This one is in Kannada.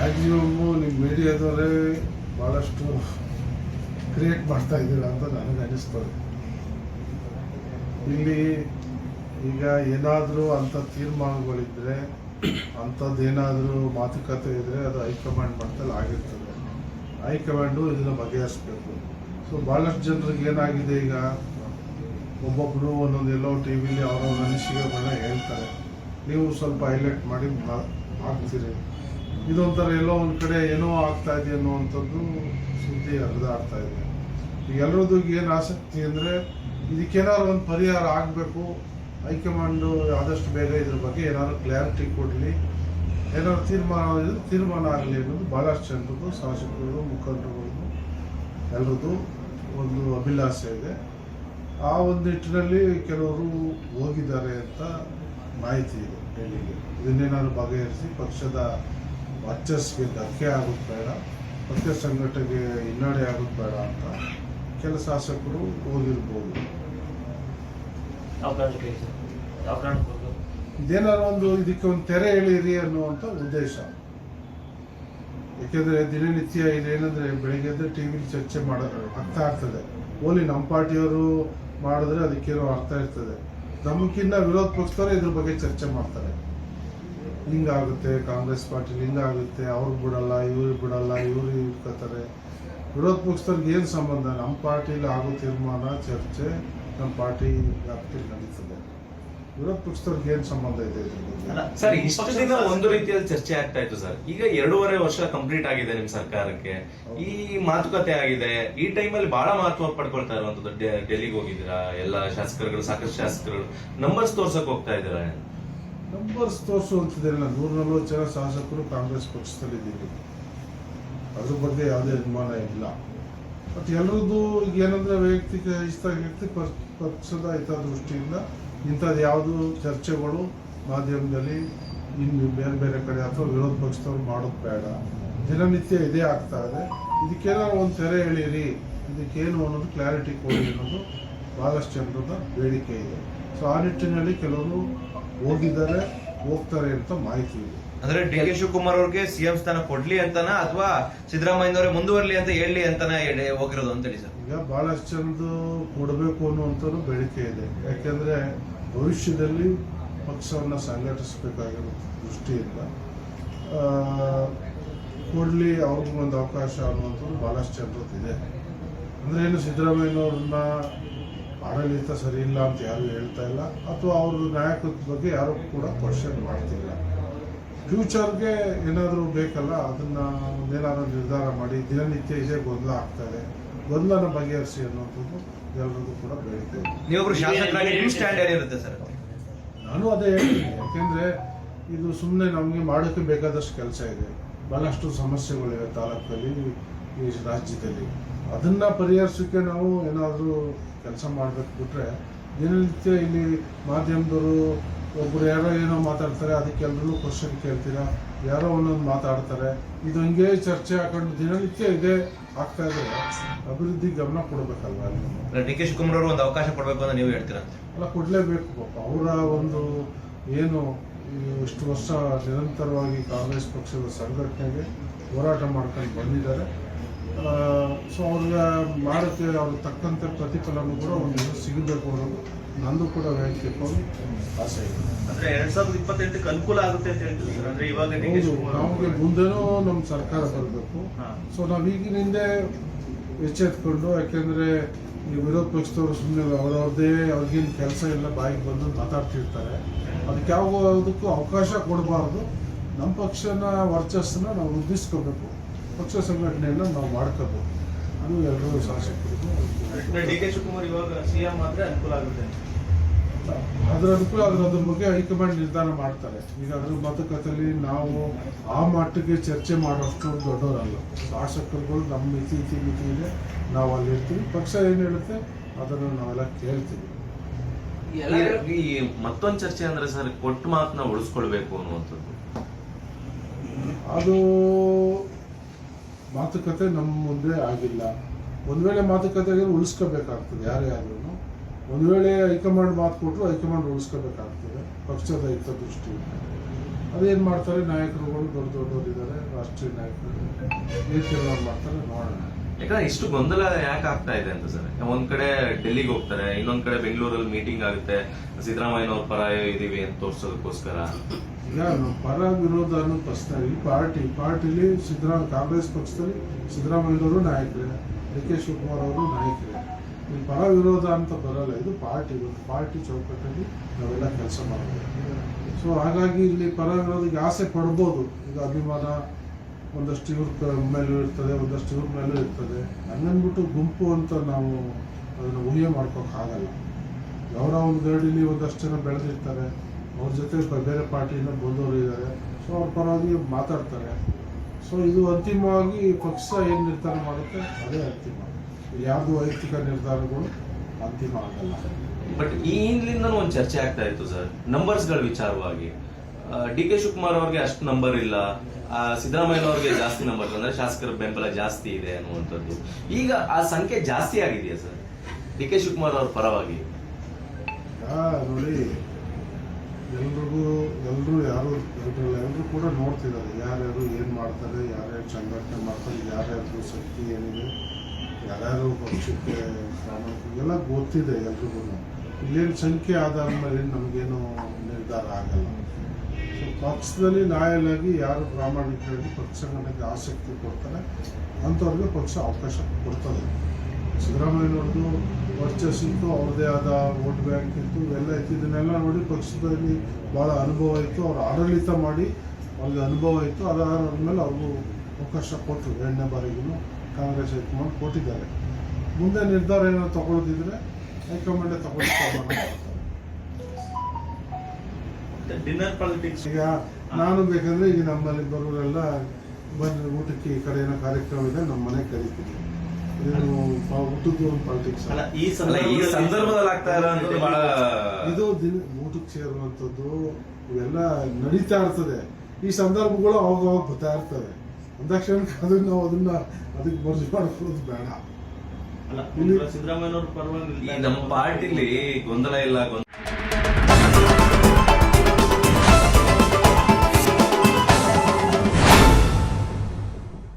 ಮ್ಯಾಕ್ಸಿಮಮ್ಮು ನಿಮ್ಮ ಮೀಡಿಯಾದವರೇ ಭಾಳಷ್ಟು ಕ್ರಿಯೇಟ್ ಮಾಡ್ತಾ ಇದ್ದೀರಾ ಅಂತ ನನಗೆ ಅನಿಸ್ತದೆ. ಇಲ್ಲಿ ಈಗ ಏನಾದರೂ ಅಂಥ ತೀರ್ಮಾನಗಳಿದ್ದರೆ ಅಂಥದ್ದೇನಾದರೂ ಮಾತುಕತೆ ಇದ್ದರೆ ಅದು ಹೈಕಮಾಂಡ್ ಮಟ್ಟದಲ್ಲಿ ಆಗಿರ್ತದೆ. ಹೈಕಮಾಂಡು ಇದನ್ನು ಬಗೆಹರಿಸ್ಬೇಕು. ಸೊ ಭಾಳಷ್ಟು ಜನರಿಗೆ ಏನಾಗಿದೆ ಈಗ? ಒಬ್ಬೊಬ್ಬರು ಒಂದೊಂದು ಎಲ್ಲೋ ಟಿ ವಿಲಿ ಅವರವ್ರ ಅನಿಸಿಕೆಗಳನ್ನ ಹೇಳ್ತಾರೆ. ನೀವು ಸ್ವಲ್ಪ ಹೈಲೈಟ್ ಮಾಡಿ ಹಾಕ್ತೀರಿ. ಇದೊಂಥರ ಎಲ್ಲೋ ಒಂದು ಕಡೆ ಏನೋ ಆಗ್ತಾ ಇದೆ ಅನ್ನುವಂಥದ್ದು ಸುದ್ದಿ ಹರಿದಾಡ್ತಾ ಇದೆ. ಎಲ್ಲರದ್ದು ಏನು ಆಸಕ್ತಿ ಅಂದರೆ ಇದಕ್ಕೇನಾದ್ರು ಒಂದು ಪರಿಹಾರ ಆಗಬೇಕು, ಹೈಕಮಾಂಡು ಆದಷ್ಟು ಬೇಗ ಇದ್ರ ಬಗ್ಗೆ ಏನಾದ್ರು ಕ್ಲಾರಿಟಿ ಕೊಡಲಿ, ಏನಾದ್ರು ತೀರ್ಮಾನ ಇದ್ರೆ ತೀರ್ಮಾನ ಆಗಲಿ ಅನ್ನೋದು ಭಾಳಷ್ಟು ಜನರದ್ದು ಶಾಸಕರು ಮುಖಂಡರುಗಳದ್ದು ಎಲ್ಲರದ್ದು ಒಂದು ಅಭಿಲಾಷೆ ಇದೆ. ಆ ಒಂದು ನಿಟ್ಟಿನಲ್ಲಿ ಕೆಲವರು ಹೋಗಿದ್ದಾರೆ ಅಂತ ಮಾಹಿತಿ ಇದೆ ಡೆಲ್ಲಿಗೆ ಇದನ್ನೇನಾದ್ರು ಬಗೆಹರಿಸಿ ಪಕ್ಷದ ವರ್ಚಸ್ಗೆ ಧಕ್ಕೆ ಆಗೋದು ಬೇಡ. ಪಕ್ಷ ಸಂಘಟನೆಗೆ ಹಿನ್ನಡೆ ಆಗೋದು ಬೇಡ ಅಂತ ಕೆಲ ಶಾಸಕರು ಹೋಗಿರ್ಬೋದು? ಇದೇನಾದ್ರು ಒಂದು ಇದಕ್ಕೆ ಒಂದು ತೆರೆ ಎಳೀರಿ ಅನ್ನುವಂಥ ಉದ್ದೇಶ. ಯಾಕೆಂದ್ರೆ ದಿನನಿತ್ಯ ಇದೇನಂದ್ರೆ ಬೆಳಿಗ್ಗೆ ಎದ್ದು ಟಿ ವಿಲಿ ಚರ್ಚೆ ಮಾಡ ಅರ್ಥ ಆಗ್ತದೆ. ಓಲಿ ನಮ್ಮ ಪಾರ್ಟಿಯವರು ಮಾಡಿದ್ರೆ ಅದಕ್ಕೇನೋ ಅರ್ಥ ಇರ್ತದೆ. ನಮಗಿನ್ನ ವಿರೋಧ ಪಕ್ಷದವರು ಇದ್ರ ಬಗ್ಗೆ ಚರ್ಚೆ ಮಾಡ್ತಾರೆ. ಹಿಂಗಾಗುತ್ತೆ ಕಾಂಗ್ರೆಸ್ ಪಾರ್ಟಿ ಹಿಂಗಾಗುತ್ತೆ ಅವ್ರಿಗೆ ಬಿಡಲ್ಲ ಇವ್ರಿಗೆ ಬಿಡಲ್ಲ ಇವ್ರು ಇಟ್ಕೋತಾರೆ. ವಿರೋಧ ಪಕ್ಷದವ್ರಿಗೆ ಏನು ಸಂಬಂಧ? ನಮ್ಮ ಪಾರ್ಟಿಲಿ ಆಗೋ ತೀರ್ಮಾನ ಚರ್ಚೆ ನಮ್ಮ ಪಾರ್ಟಿ ವ್ಯಾಪ್ತಿಯಲ್ಲಿ ನಡೀತದೆ. ವಿರೋಧ ಪಕ್ಷದವ್ರಿಗೆ ಏನು ಸಂಬಂಧ ಇದೆ ಸರ್ ಇಷ್ಟು ದಿನ ಒಂದು ರೀತಿಯಲ್ಲಿ ಚರ್ಚೆ ಆಗ್ತಾ ಇತ್ತು ಸರ್. ಈಗ ಎರಡೂವರೆ ವರ್ಷ ಕಂಪ್ಲೀಟ್ ಆಗಿದೆ ನಿಮ್ಮ ಸರ್ಕಾರಕ್ಕೆ. ಈ ಮಾತುಕತೆ ಆಗಿದೆ. ಈ ಟೈಮಲ್ಲಿ ಬಹಳ ಮಹತ್ವ ಪಡ್ಕೊಳ್ತಾ ಇರುವಂತದ್ದು ಡೆಲ್ಲಿಗೆ ಹೋಗಿದ್ದೀರಾ? ಎಲ್ಲ ಶಾಸಕರುಗಳು ಸಾಕಷ್ಟು ಶಾಸಕರು ನಂಬರ್ಸ್ ತೋರ್ಸಕ್ ಹೋಗ್ತಾ ಇದ್ದೀರಾ? ನಂಬರ್ಸ್ ತೋರಿಸುವಂಥದ್ದಿಲ್ಲ ನೂರ ನಲ್ವತ್ತು ಜನ ಶಾಸಕರು ಕಾಂಗ್ರೆಸ್ ಪಕ್ಷದಲ್ಲಿದ್ದೀವಿ ಅದ್ರ ಬಗ್ಗೆ ಯಾವುದೇ ಅನುಮಾನ ಇಲ್ಲ. ಬಟ್ ಎಲ್ಲರದ್ದು ಈಗ ಏನಂದರೆ ವೈಯಕ್ತಿಕ ಇಷ್ಟ ವ್ಯಕ್ತಿ ಪಕ್ಷದ ಹಿತದೃಷ್ಟಿಯಿಂದ ಇಂಥದ್ದು ಯಾವುದು ಚರ್ಚೆಗಳು ಮಾಧ್ಯಮದಲ್ಲಿ ಇನ್ನು ಬೇರೆ ಬೇರೆ ಕಡೆ ಅಥವಾ ವಿರೋಧ ಪಕ್ಷದವ್ರು ಮಾಡೋದು ಬೇಡ. ದಿನನಿತ್ಯ ಇದೇ ಆಗ್ತಾ ಇದೆ. ಇದಕ್ಕೇನಾದ್ರು ಒಂದು ತೆರೆ ಎಳೀರಿ ಇದಕ್ಕೇನು ಅನ್ನೋದು ಕ್ಲಾರಿಟಿ ಕೊಡಿ ಅನ್ನೋದು ಭಾಳಷ್ಟು ಜನರದ ಬೇಡಿಕೆ ಇದೆ. ಸೊ ಆ ನಿಟ್ಟಿನಲ್ಲಿ ಕೆಲವರು ಹೋಗಿದ್ದಾರೆ ಹೋಗ್ತಾರೆ ಅಂತ ಮಾಹಿತಿ ಇದೆ. ಅಂದ್ರೆ ಡಿ ಕೆ ಶಿವಕುಮಾರ್ ಅವ್ರಿಗೆ ಸಿಎಂ ಸ್ಥಾನ ಕೊಡ್ಲಿ ಅಂತಾನ ಅಥವಾ ಸಿದ್ದರಾಮಯ್ಯನವರೇ ಮುಂದುವರಲಿ ಅಂತ ಹೇಳಿ ಅಂತಾನ ಹೋಗಿರೋದು ಅಂತೇಳಿ ಸರ್? ಈಗ ಬಹಳಷ್ಟು ಜನದ್ದು ಕೊಡಬೇಕು ಅನ್ನುವಂಥದ್ದು ಬೇಡಿಕೆ ಇದೆ. ಯಾಕೆಂದ್ರೆ ಭವಿಷ್ಯದಲ್ಲಿ ಪಕ್ಷವನ್ನು ಸಂಘಟಿಸಬೇಕಾಗಿರೋ ದೃಷ್ಟಿಯಿಂದ ಕೊಡಲಿ ಕೊಡ್ಲಿ ಅವ್ರಿಗೂ ಒಂದು ಅವಕಾಶ ಅನ್ನುವಂಥದ್ದು ಭಾಳಷ್ಟು ಜನರದ್ದು ಇದೆ ಅಂದ್ರೆ ಏನು ಸಿದ್ದರಾಮಯ್ಯನವ್ರನ್ನ ಆಡಳಿತ ಸರಿ ಇಲ್ಲ ಅಂತ ಯಾರು ಹೇಳ್ತಾ ಇಲ್ಲ. ಅಥವಾ ಅವ್ರ ನಾಯಕತ್ವದ ಬಗ್ಗೆ ಯಾರು ಕೂಡ ಕ್ವಶನ್ ಮಾಡ್ತಿಲ್ಲ. ಫ್ಯೂಚರ್ಗೆ ಏನಾದರೂ ಬೇಕಲ್ಲ ಅದನ್ನ ಏನಾದರೂ ನಿರ್ಧಾರ ಮಾಡಿ ದಿನನಿತ್ಯ ಇದೇ ಗೊಂದಲ ಆಗ್ತಾ ಇದೆ. ಗೊಂದಲನ ಬಗೆಹರಿಸಿ ಅನ್ನೋದು ಎಲ್ಲರಿಗೂ ಕೂಡ ಬೇಡಿಕೆ ನಾನು ಅದೇ ಹೇಳ್ತೀನಿ. ಯಾಕೆಂದ್ರೆ ಇದು ಸುಮ್ಮನೆ ನಮಗೆ ಮಾಡೋಕ್ಕೆ ಬೇಕಾದಷ್ಟು ಕೆಲಸ ಇದೆ. ಬಹಳಷ್ಟು ಸಮಸ್ಯೆಗಳಿವೆ ತಾಲೂಕಲ್ಲಿ. ಈ ರಾಜ್ಯದಲ್ಲಿ. ಅದನ್ನು ಪರಿಹರಿಸೋಕ್ಕೆ ನಾವು ಏನಾದರೂ ಕೆಲಸ ಮಾಡಬೇಕು ಬಿಟ್ಟರೆ ದಿನನಿತ್ಯ ಇಲ್ಲಿ ಮಾಧ್ಯಮದವರು ಒಬ್ಬರು ಯಾರೋ ಏನೋ ಮಾತಾಡ್ತಾರೆ ಅದಕ್ಕೆ ಎಲ್ಲರೂ ಕ್ವಶನ್ ಕೇಳ್ತೀರಾ? ಯಾರೋ ಒಂದೊಂದು ಮಾತಾಡ್ತಾರೆ. ಇದು ಹಂಗೆ ಚರ್ಚೆ ಹಾಕೊಂಡು ದಿನನಿತ್ಯ ಇದೇ ಆಗ್ತಾ ಇದೆ. ಅಭಿವೃದ್ಧಿ ಗಮನ ಕೊಡಬೇಕಲ್ವಾ ಡಿ ಕೆ ಶಿವಕುಮಾರ್ ಅವರು ಒಂದು ಅವಕಾಶ ಕೊಡಬೇಕು ಅಂತ ನೀವು ಹೇಳ್ತೀರಾ ಅಲ್ಲ ಕೊಡಲೇಬೇಕು ಪಾಪ. ಅವರ ಒಂದು ಏನು ಇಷ್ಟು ವರ್ಷ ನಿರಂತರವಾಗಿ ಕಾಂಗ್ರೆಸ್ ಪಕ್ಷದ ಸಂಘಟನೆಗೆ ಹೋರಾಟ ಮಾಡ್ಕೊಂಡು ಬಂದಿದ್ದಾರೆ. ಸೊ ಅವ್ರಿಗೆ ಮಾಡೋಕ್ಕೆ ಅವ್ರಿಗೆ ತಕ್ಕಂತೆ ಪ್ರತಿಫಲನೂ ಕೂಡ ಒಂದು ಇದು ಸಿಗಬೇಕು ಅನ್ನೋದು ನಂದು ಕೂಡ ವ್ಯಕ್ತಿ ಆಸೆ. ಇದೆ ಅಂದ್ರೆ ಎರಡ್ ಸಾವಿರದ ಇಪ್ಪತ್ತೆಂಟಕ್ಕೆ ಅನುಕೂಲ ಆಗುತ್ತೆ ಅಂತ ಹೇಳ್ತೀವಿ ಸರ್? ಅಂದ್ರೆ ಇವಾಗ ಹೌದು ನಮಗೆ ಮುಂದೆನೂ ನಮ್ಮ ಸರ್ಕಾರ ಬರಬೇಕು. ಸೊ ನಾವು ಈಗಿನಿಂದ ಎಚ್ಚೆತ್ಕೊಂಡು ಯಾಕೆಂದ್ರೆ ಈ ವಿರೋಧ ಪಕ್ಷದವರು ಸುಮ್ಮನೆ ಅವ್ರವ್ರದ್ದೇ ಅವ್ರಿಗೇನು ಕೆಲಸ ಎಲ್ಲ ಬಾಯಿಗೆ ಬಂದು ಮಾತಾಡ್ತಿರ್ತಾರೆ. ಅದಕ್ಕೆ ಯಾವ ಯಾವುದಕ್ಕೂ ಅವಕಾಶ ಕೊಡಬಾರ್ದು. ನಮ್ಮ ಪಕ್ಷನ ವರ್ಚಸ್ಸನ್ನ ನಾವು ವೃದ್ಧಿಸ್ಕೋಬೇಕು. ಪಕ್ಷ ಸಂಘಟನೆಯನ್ನು ನಾವು ಮಾಡ್ಕೋಬೋದು. ಅದು ಎಲ್ಲರೂ ಶಾಸಕರಿಗೂ ಅಂದ್ರೆ ಡಿ ಕೆ ಶಿವಕುಮಾರ್ ಇವಾಗ ಸಿಎಂ ಆದ್ರೆ ಅನುಕೂಲ ಆಗುತ್ತೆ. ಅದರ ಅನುಕೂಲ ಅದ್ರ ಅದ್ರ ಬಗ್ಗೆ ಹೈಕಮಾಂಡ್ ನಿರ್ಧಾರ ಮಾಡ್ತಾರೆ. ಈಗ ಅದ್ರ ಮಾತುಕತೆಯಲ್ಲಿ ನಾವು ಆ ಮಟ್ಟಿಗೆ ಚರ್ಚೆ ಮಾಡೋಷ್ಟು ದೊಡ್ಡವರಲ್ಲ. ಶಾಸಕರುಗಳು ನಮ್ಮ ಮಿತಿ ಇತಿ ಮಿತಿ ಇದೆ ನಾವು ಅಲ್ಲಿ ಇರ್ತೀವಿ. ಪಕ್ಷ ಏನು ಹೇಳುತ್ತೆ? ಅದನ್ನು ನಾವೆಲ್ಲ ಕೇಳ್ತೀವಿ. ಈ ಮತ್ತೊಂದು ಚರ್ಚೆ ಅಂದ್ರೆ ಸರ್ ಕೊಟ್ಟು ಮಾತನ್ನ ಉಳಿಸ್ಕೊಳ್ಬೇಕು ಅನ್ನುವಂಥದ್ದು. ಅದು ಮಾತುಕತೆ ನಮ್ಮ ಮುಂದೆ ಆಗಿಲ್ಲ. ಒಂದು ವೇಳೆ ಮಾತುಕತೆಗೆ ಉಳಿಸ್ಕೋಬೇಕಾಗ್ತದೆ, ಯಾರೇ ಆದ್ರೂ ಒಂದು ವೇಳೆ ಹೈಕಮಾಂಡ್ ಮಾತು ಕೊಟ್ಟರು ಹೈಕಮಾಂಡ್ ಉಳಿಸ್ಕೋಬೇಕಾಗ್ತದೆ, ಪಕ್ಷದ ದೃಷ್ಟಿ ಅದೇನು ಮಾಡ್ತಾರೆ, ನಾಯಕರುಗಳು ದೊಡ್ಡ ದೊಡ್ಡವರಿದ್ದಾರೆ, ರಾಷ್ಟ್ರೀಯ ನಾಯಕರು. ಏನು ತೀರ್ಮಾನ ಮಾಡ್ತಾರೆ, ನೋಡೋಣ. ಯಾಕಂದ್ರೆ ಇಷ್ಟು ಗೊಂದಲ ಯಾಕೆ ಆಗ್ತಾ ಇದೆ ಅಂತ ಸರ್? ಒಂದ್ ಕಡೆ ಡೆಲ್ಲಿಗೆ ಹೋಗ್ತಾರೆ, ಇನ್ನೊಂದ್ ಕಡೆ ಬೆಂಗಳೂರಲ್ಲಿ ಮೀಟಿಂಗ್ ಆಗುತ್ತೆ, ಸಿದ್ದರಾಮಯ್ಯನವ್ರ ಪರ ಇದೀವಿ ಅಂತ ತೋರ್ಸೋದಕ್ಕೋಸ್ಕರ. ನಾವು ಪರ ವಿರೋಧ ಅನ್ನೋ ಪ್ರಶ್ನೆ ಪಾರ್ಟಿ ಪಾರ್ಟಿಲಿ ಸಿದ್ದರಾಮ, ಕಾಂಗ್ರೆಸ್ ಪಕ್ಷದಲ್ಲಿ ಸಿದ್ದರಾಮಯ್ಯನವರು ನಾಯಕರೇ ಡಿ ಕೆ ಶಿವಕುಮಾರ್ ಅವರು ನಾಯಕರೇ. ಈ ಪರ ವಿರೋಧ ಅಂತ ಬರಲ್ಲ, ಇದು ಪಾರ್ಟಿ, ಒಂದು ಪಾರ್ಟಿ ಚೌಕಟ್ಟಲ್ಲಿ ನಾವೆಲ್ಲ ಕೆಲಸ ಮಾಡಬೇಕು. ಸೊ ಹಾಗಾಗಿ ಇಲ್ಲಿ ಪರ ವಿರೋಧಕ್ಕೆ ಆಸೆ ಪಡ್ಬೋದು, ಈಗ ಅಭಿಮಾನ ಒಂದಷ್ಟು ಇವ್ರ ಮೇಲೂ ಇರ್ತದೆ, ಒಂದಷ್ಟು ಇವ್ರ ಮೇಲೂ ಇರ್ತದೆ. ಹಂಗನ್ಬಿಟ್ಟು ಗುಂಪು ಅಂತ ನಾವು ಅದನ್ನು ಊಹೆ ಮಾಡ್ಕೋಕ್ಕಾಗಲ್ಲ ಅವರ ಒಂದು ಗರಡಿಲಿ ಒಂದಷ್ಟು ಜನ ಬೆಳೆದಿರ್ತಾರೆ. ಅವ್ರ ಜೊತೆ ಬೇರೆ ಪಾರ್ಟಿಯಿಂದ ಬಂದವರು ಇದ್ದಾರೆ ಸೊ ಅವ್ರ ಪರವಾಗಿ ಮಾತಾಡ್ತಾರೆ. ಸೊ ಇದು ಅಂತಿಮವಾಗಿ ಪಕ್ಷ ಏನು ನಿರ್ಧಾರ ಮಾಡುತ್ತೆ? ಅದೇ ಅಂತಿಮ. ಯಾವುದು ವೈಯಕ್ತಿಕ ನಿರ್ಧಾರಗಳು ಅಂತಿಮ ಆಗಲ್ಲ. ಬಟ್ ಈ ಹಿಂದಿನಿಂದ ಒಂದು ಚರ್ಚೆ ಆಗ್ತಾ ಇತ್ತು ಸರ್ ನಂಬರ್ಸ್ಗಳ ವಿಚಾರವಾಗಿ. ಡಿ ಕೆ ಶಿವಕುಮಾರ್ ಅವ್ರಿಗೆ ಅಷ್ಟು ನಂಬರ್ ಇಲ್ಲ. ಸಿದ್ದರಾಮಯ್ಯ ಅವ್ರಿಗೆ ಜಾಸ್ತಿ ನಂಬರ್ ಅಂದ್ರೆ ಶಾಸಕರ ಬೆಂಬಲ ಜಾಸ್ತಿ ಇದೆ ಅನ್ನುವಂಥದ್ದು. ಈಗ ಆ ಸಂಖ್ಯೆ ಜಾಸ್ತಿ ಆಗಿದೆಯಾ ಸರ್? ಡಿ ಕೆ ಶಿವಕುಮಾರ್ ಅವ್ರ ಪರವಾಗಿ. ನೋಡಿ, ಎಲ್ರಿಗೂ ಎಲ್ಲರೂ ಯಾರು ಎಲ್ಲರೂ ಎಲ್ಲರೂ ಕೂಡ ನೋಡ್ತಿದ್ದಾರೆ. ಯಾರ್ಯಾರು ಏನು ಮಾಡ್ತಾರೆ, ಯಾರ್ಯಾರು ಸಂಘಟನೆ ಮಾಡ್ತಾರೆ ಯಾರ್ಯಾರು ಶಕ್ತಿ ಏನಿದೆ, ಯಾರ್ಯಾರು ಪಕ್ಷಕ್ಕೆ ಎಲ್ಲ ಗೊತ್ತಿದೆ ಎಲ್ರಿಗೂ. ಇಲ್ಲೇನು ಸಂಖ್ಯೆ ಆಧಾರ ಮೇಲೆ ನಮಗೇನು ನಿರ್ಧಾರ ಆಗಲ್ಲ. ಪಕ್ಷದಲ್ಲಿ ಲಾಯಲ್ ಆಗಿ ಯಾರು ಪ್ರಾಮಾಣಿಕರಾಗಿ ಪಕ್ಷ ಸಂಘಟನೆಗೆ ಆಸಕ್ತಿ ಕೊಡ್ತಾರೆ, ಅಂಥವ್ರಿಗೆ ಪಕ್ಷ ಅವಕಾಶ ಕೊಡ್ತದೆ. ಸಿದ್ದರಾಮಯ್ಯನವ್ರದ್ದು ವರ್ಚಸ್ಸಿತ್ತು ಅವ್ರದ್ದೇ ಆದ ವೋಟ್ ಬ್ಯಾಂಕ್ ಇತ್ತು, ಇವೆಲ್ಲ ಇತ್ತು. ಇದನ್ನೆಲ್ಲ ನೋಡಿ ಪಕ್ಷದಲ್ಲಿ ಭಾಳ ಅನುಭವ ಇತ್ತು. ಅವ್ರು ಆಡಳಿತ ಮಾಡಿ ಅವ್ರಿಗೆ ಅನುಭವ ಇತ್ತು. ಅದಾದ್ಮೇಲೆ ಅವರು ಅವಕಾಶ ಕೊಟ್ಟರು. ಎರಡನೇ ಬಾರಿಗೂ ಕಾಂಗ್ರೆಸ್ ಹೈಕಮಾಂಡ್ ಕೊಟ್ಟಿದ್ದಾರೆ. ಮುಂದೆ ನಿರ್ಧಾರ ಏನಾದ್ರು ತಗೊಳ್ಳೋದಿದ್ರೆ ಹೈಕಮಾಂಡೇ ತಗೊಳ್ಳಿ. ಡಿನ್ನರ್ ಪಾಲಿಟಿಕ್ಸ್ ಈಗ ನಾನು ಬೇಕಂದ್ರೆ ಈಗ ನಮ್ಮಲ್ಲಿ ಬರೋರೆಲ್ಲ ಬಂದು ಊಟಕ್ಕೆ ಈ ಕಡೆ ಏನೋ ಕಾರ್ಯಕ್ರಮ ಇದೆ ನಮ್ಮ ಮನೆ ಕರಿತೀನಿ. ಪಾಲಿಟಿಕ್ಸ್ ಅಲ್ಲ ಈ ಸಂದರ್ಭದಲ್ಲಿ ಆಗ್ತಾ ಇದು ದಿನ ಊಟಕ್ಕೆ ಸೇರುವಂಥದ್ದು ಇವೆಲ್ಲ ನಡೀತಾ ಇರ್ತದೆ. ಈ ಸಂದರ್ಭಗಳು ಅವಾಗ ಅವಾಗ ಬರ್ತಾ ಇರ್ತವೆ. ಅಂದಾಕ್ಷಣ ಅದನ್ನ ನಾವು ಅದನ್ನ ಅದಕ್ಕೆ ಬರ್ಜು ಮಾಡ್ಕೊಳ್ಳೋದು ಬೇಡ. ಅಲ್ಲ ಸಿದ್ದರಾಮಯ್ಯ ಪರವಾಗಿಲ್ಲ ಪರವಾಗಿ ನಮ್ಮ ಪಾರ್ಟಿಲಿ ಗೊಂದಲ ಇಲ್ಲ ಗೊಂದಲ